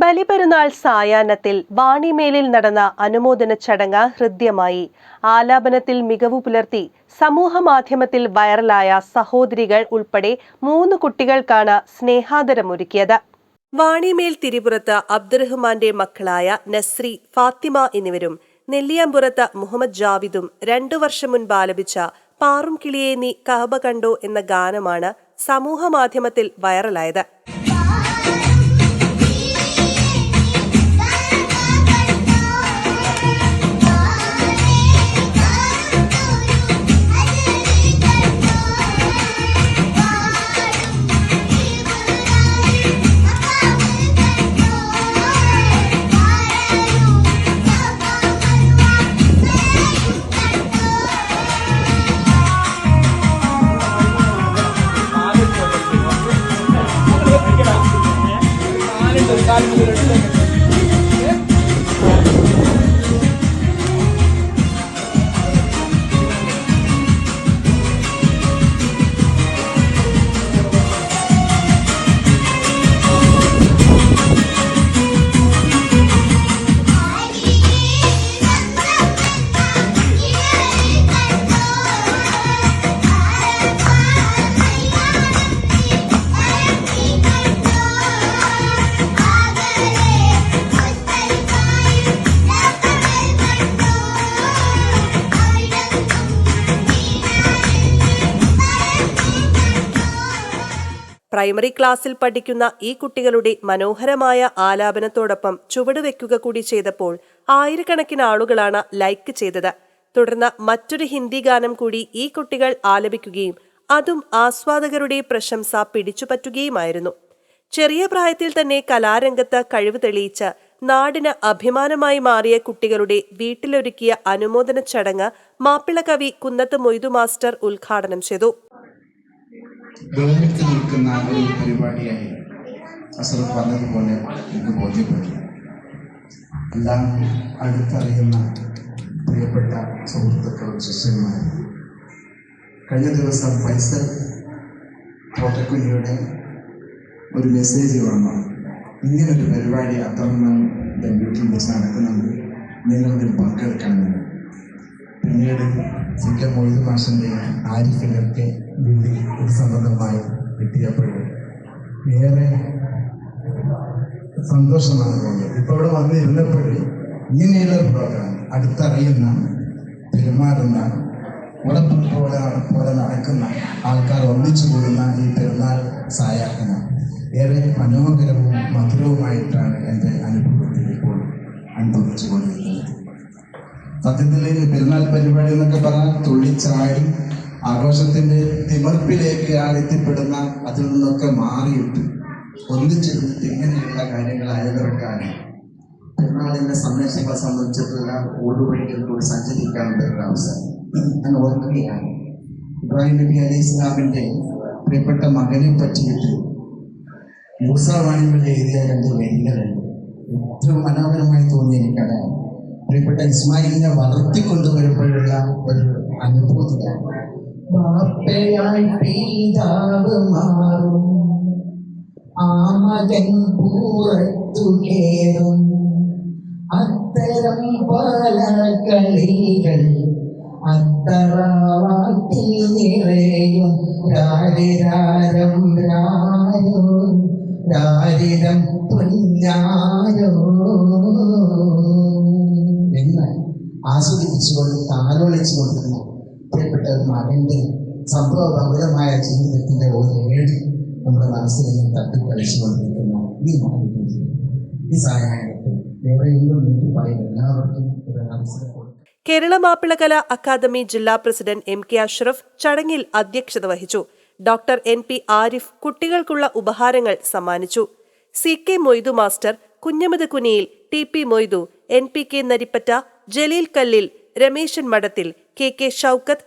Baliperunnal സായാഹ്നത്തിൽ വാണിമേലിൽ നടന്ന അനുമോദന ചടങ്ങ് ഹൃദ്യമായി. ആലാപനത്തിൽ മികവു പുലർത്തി സമൂഹ മാധ്യമത്തിൽ വൈറലായ സഹോദരികൾ ഉൾപ്പെടെ മൂന്ന് കുട്ടികൾക്കാണ് സ്നേഹാദരമൊരുക്കിയത്. വാണിമേൽ തിരിപുറത്ത് അബ്ദുറഹ്മാന്റെ മക്കളായ നസ്രി ഫാത്തിമ എന്നിവരും നെല്ലിയാമ്പുറത്ത് മുഹമ്മദ് ജാവിദും രണ്ടു വർഷം മുൻപ് ആലപിച്ച പാറും കിളിയെ നീ കഹബ കണ്ടോ എന്ന ഗാനമാണ് സമൂഹ മാധ്യമത്തിൽ വൈറലായത് പ്രൈമറി ക്ലാസ്സിൽ പഠിക്കുന്ന ഈ കുട്ടികളുടെ മനോഹരമായ ആലാപനത്തോടൊപ്പം ചുവടുവെക്കുക കൂടി ചെയ്തപ്പോൾ ആയിരക്കണക്കിന് ആളുകളാണ് ലൈക്ക് ചെയ്തത്. തുടർന്ന് മറ്റൊരു ഹിന്ദി ഗാനം കൂടി ഈ കുട്ടികൾ ആലപിക്കുകയും അതും ആസ്വാദകരുടെ പ്രശംസ പിടിച്ചുപറ്റുകയുമായിരുന്നു ചെറിയ പ്രായത്തിൽ തന്നെ കലാരംഗത്ത് കഴിവ് തെളിയിച്ച് നാടിന് അഭിമാനമായി മാറിയ കുട്ടികളുടെ വീട്ടിലൊരുക്കിയ അനുമോദന ചടങ്ങ് മാപ്പിള കവി കുന്നത്ത് മൊയ്തു മാസ്റ്റർ ഉദ്ഘാടനം ചെയ്തു. വേറിട്ട് നിൽക്കുന്ന ഒരു പരിപാടിയായി അസർ പറഞ്ഞതുപോലെ എനിക്ക് ബോധ്യപ്പെട്ടു. എല്ലാം അടുത്തറിയുന്ന പ്രിയപ്പെട്ട സുഹൃത്തുക്കളും ശിഷ്യന്മാരും. കഴിഞ്ഞ ദിവസം ഫൈസൽ തോട്ടക്കുഞ്ഞിയുടെ ഒരു മെസ്സേജ് വന്നു. ഇങ്ങനൊരു പരിപാടി അത്തമ്മ വീട്ടിൽ വെച്ച് നടക്കുന്നുണ്ട്. നിങ്ങളിതിൽ പങ്കെടുക്കണമെന്ന്. പിന്നീട് സി കെ മൊയ്തു മാഷിന്റെ ആരിഫിലൊക്കെ കിട്ടിയപ്പോൾ ഏറെ സന്തോഷമാണ് തോന്നിയത്. ഇപ്പോൾ ഇവിടെ വന്നിരുന്നപ്പോൾ ഇങ്ങനെയുള്ള പ്രോഗ്രാം അടുത്തറിയുന്ന പെരുമാറുന്ന ഉടപ്പ് പോലെ പോലെ നടക്കുന്ന ആൾക്കാർ ഒന്നിച്ചു കൂടുന്ന ഈ പെരുന്നാൾ സായാഹ്ന. ഏറെ മനോഹരവും മധുരവുമായിട്ടാണ് എന്റെ അനുഭവത്തിൽ ഇപ്പോൾ അനുഭവിച്ചു കൊണ്ടിരിക്കുന്നത്. സത്യത്തിൽ പെരുന്നാൾ പരിപാടി എന്നൊക്കെ പറഞ്ഞാൽ തുള്ളിച്ചാടി ആഘോഷത്തിന്റെ തിമർപ്പിലേക്ക് ആൾ എത്തിപ്പെടുന്ന അതിൽ നിന്നൊക്കെ മാറിയിട്ട് ഒന്നിച്ചിരുന്നിട്ട് ഇങ്ങനെയുള്ള കാര്യങ്ങൾ അയതിറക്കാനും പെരുന്നാളിന്റെ സന്ദേശങ്ങളെ സംബന്ധിച്ചിട്ടുള്ള ഓടുവഴികളിലൂടെ സഞ്ചരിക്കാനുള്ള ഒരു അവസരം ഞാൻ ഓർക്കുകയാണ്. ഇബ്രാഹിം നബി അലൈഹി ഇസ്ലാമിന്റെ പ്രിയപ്പെട്ട മകനെ പറ്റിയിട്ട് മൂസ എഴുതിയ രണ്ട് വരികളുണ്ട് ഏറ്റവും മനോഹരമായി തോന്നി എനിക്കതാണ് പ്രിയപ്പെട്ട ഇസ്മായിലിനെ വളർത്തിക്കൊണ്ടുവരുമ്പോഴുള്ള ഒരു അനുഭൂതിയാണ്. വാപ്പയായി പിതാവ് മാറും. ആ മകൻ പൂറത്തു കേറും. അത്തരം പല കളികൾ അത്തറവാട്ടിൽ നിറയും. രാരിരാരം രാരോ രാരിരം പൊന്നാരോ. എന്ന് ആസ്വദിപ്പിച്ചുകൊണ്ട് താലോളിച്ചുകൊണ്ടിരുന്ന പ്രിയപ്പെട്ട മകന്റെ സംഭവ ബഹുലമായ ജീവിതത്തിന്റെ ഒരു ഏടി നമ്മുടെ മനസ്സിൽ തട്ടിക്കളിച്ചുകൊണ്ടിരിക്കുന്നു ഈ മകന്റെ ഈ സഹായത്തിൽ എവിടെയെങ്കിലും നീട്ടി പറയുന്ന എല്ലാവർക്കും ഒരു മനസ്സിലെ കേരള മാപ്പിളകല അക്കാദമി ജില്ലാ പ്രസിഡന്റ് എം കെ അഷ്റഫ് ചടങ്ങിൽ അധ്യക്ഷത വഹിച്ചു. ഡോക്ടർ എൻ പി ആരിഫ് കുട്ടികൾക്കുള്ള ഉപഹാരങ്ങൾ സമ്മാനിച്ചു. C K Moidu master Kunhammad Kuniyil T P Moidu N P K Narippatta Jaleel Kallil Rameshan Madathil K K Shoukath